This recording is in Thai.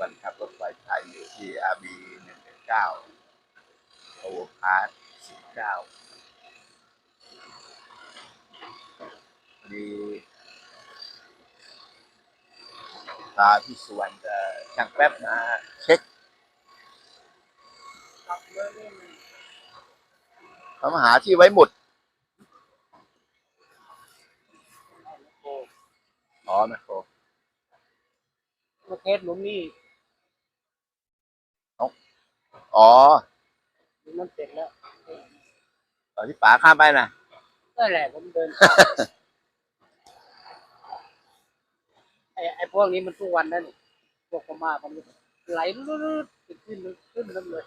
วันขับรถไฟไทยอยู่ที่อาบีหนึ่งเก้าโอเวอร์พาร์ทสิบเก้าดีตาพี่สุวรรณจะช่างแป๊บมาเช็คเขามาหาที่ไว้หมด อ๋อแมคโครประเทศหลุมนี่อ๋อมันเสร็จแล้วตอนที่ป๋าข้ามไปนะก็แหละผมเดินข้ามไอ้ไอ้พวกนี้มันทุกวันนั่นพวกพม่ามันไหลรุดๆขึ้นขึ้นน้ำเลย